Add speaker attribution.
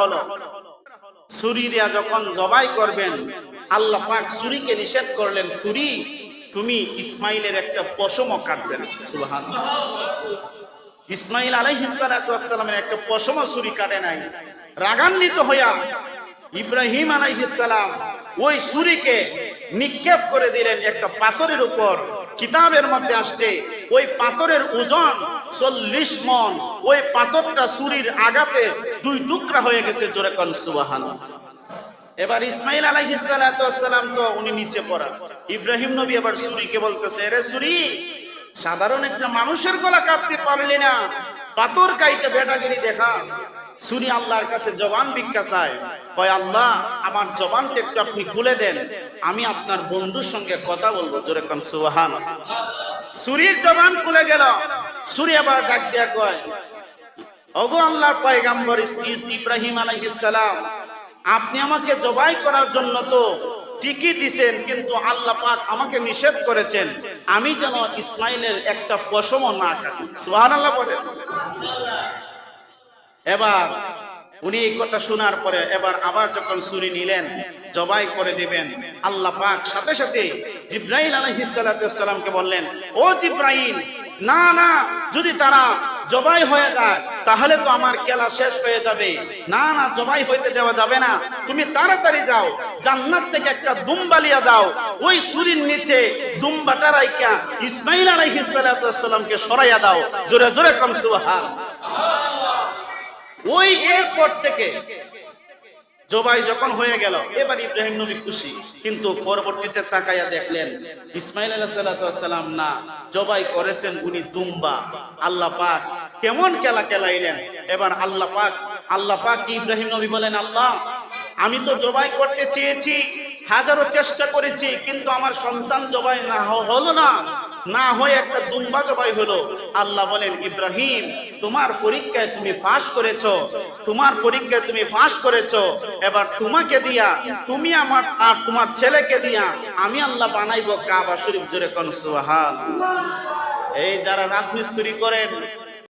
Speaker 1: হলো। ছুরি যখন জবাই করবেন, আল্লাহ পাক ছুরিকে নিষেধ করলেন ছুরি তুমি ইসমাইলের একটা কাটবে না। ইসমাইল আলাইহিসালামের একটা ছুরি কাটে নাই। রাগান্বিত হইয়া ইব্রাহিম আলাইহিসালাম ওই ছুরিকে নিক্ষেপ করে দিলেন, একটা পাথরের উপর। কিতাবের মধ্যে আসছে ওই পাথরের ওজন চল্লিশ মন, ওই পাথরটা ছুরির আঘাতে দুই টুকরা হয়ে গেছে, জোরে কন সুবাহান এবার ইসমাইল আলাইহিসালাম তো উনি নিচে পড়া। ইব্রাহিম নবী এবার ছুরিকে বলতেছে রে সুরি সাধারণ একটা মানুষের গলা কাটতে পারলি না। পাথর কাইটে বেটাগিরি দেখা। সুরি আল্লাহর কাছে জবান ভিক্ষা চায়। কয়, আল্লাহ, আমার জবানটা একটু আপনি খুলে দেন। আমি আপনার বন্ধুর সঙ্গে কথা বলব, জোরে কন সুবহান সুরির জবান খুলে গেল। সুরি আবার ডাক দিয়া কয়, ওগো আল্লাহর পয়গাম্বর ইব্রাহিম সালাম, আপনি আমাকে জবাই করার জন্য তো ঠিকই দিছেন, কিন্তু আল্লাহ পাক আমাকে নিষেধ করেছেন। আমি যেন ইসমাইলের একটা পশমও না কাটি। সুবহানাল্লাহ বলেন। এবার উনি এই কথা শোনার পরে এবার আবার যখন ছুরি নিলেন, জবাই করে দিবেন। আল্লাহ পাক সাথে সাথে জিব্রাইল আলাইহিস সালামকে বললেন, ও জিব্রাইল, না না, যদি তারা জবাই হয়ে যায়, তাহলে তো আমার খেলা শেষ হয়ে যাবে। না না, জবাই হইতে দেওয়া যাবে না। তুমি তাড়াতাড়ি যাও, জান্নাত থেকে একটা দুম্বা লিয়া যাও। ওই ছুরির নিচে দুম্বাটা রাইকা ইসমাইল আলাইহিস সালামকে সরাইয়া দাও। জোরে জোরে কম সুবহান। ওই এরপর থেকে জবাই যখন হয়ে গেল, এবার ইব্রাহিম নবী খুশি। কিন্তু পরবর্তীতে তাকাইয়া দেখলেন, ইসমাইল আলাহাম না, জবাই করেছেন উনি দুম্বা। আল্লাহ পাক কেমন খেলা কেলাইলেন। এবার আল্লাহ পাক আল্লাহ পাক ইব্রাহিম নবী বলেন, আল্লাহ, আমি তো জবাই করতে চেয়েছি হাজারো চেষ্টা করেছি, কিন্তু আমার সন্তান জবাই না হলো না। না হয়ে একটা দুম্বা জবাই হলো। আল্লাহ বলেন, ইব্রাহিম, তোমার পরীক্ষায় তুমি ফাঁস করেছ। তোমার পরীক্ষায় তুমি ফাঁস করেছ। এবার তোমাকে দিয়া, তুমি আমার আর তোমার ছেলেকে দিয়া আমি আল্লাহ বানাইবো কাবা শরীফ জোরে কোন সুবহান এই যারা রাজমিস্ত্রি করেন